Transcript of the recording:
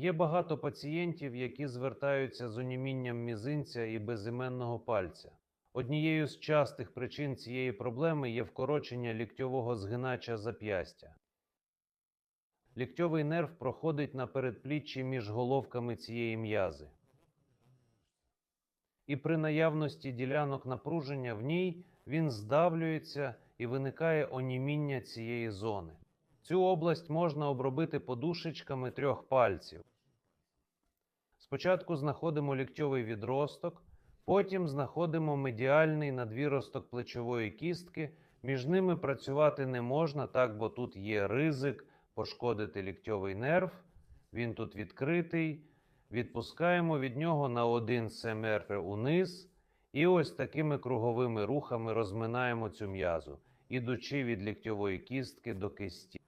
Є багато пацієнтів, які звертаються з онімінням мізинця і безіменного пальця. Однією з частих причин цієї проблеми є вкорочення ліктьового згинача зап'ястя. Ліктьовий нерв проходить на передпліччі між головками цієї м'язи. І при наявності ділянок напруження в ній він здавлюється і виникає оніміння цієї зони. Цю область можна обробити подушечками трьох пальців. Спочатку знаходимо ліктьовий відросток, потім знаходимо медіальний надвіросток плечової кістки. Між ними працювати не можна, так, бо тут є ризик пошкодити ліктьовий нерв. Він тут відкритий. Відпускаємо від нього на 1 см униз. І ось такими круговими рухами розминаємо цю м'язу, ідучи від ліктьової кістки до кисті.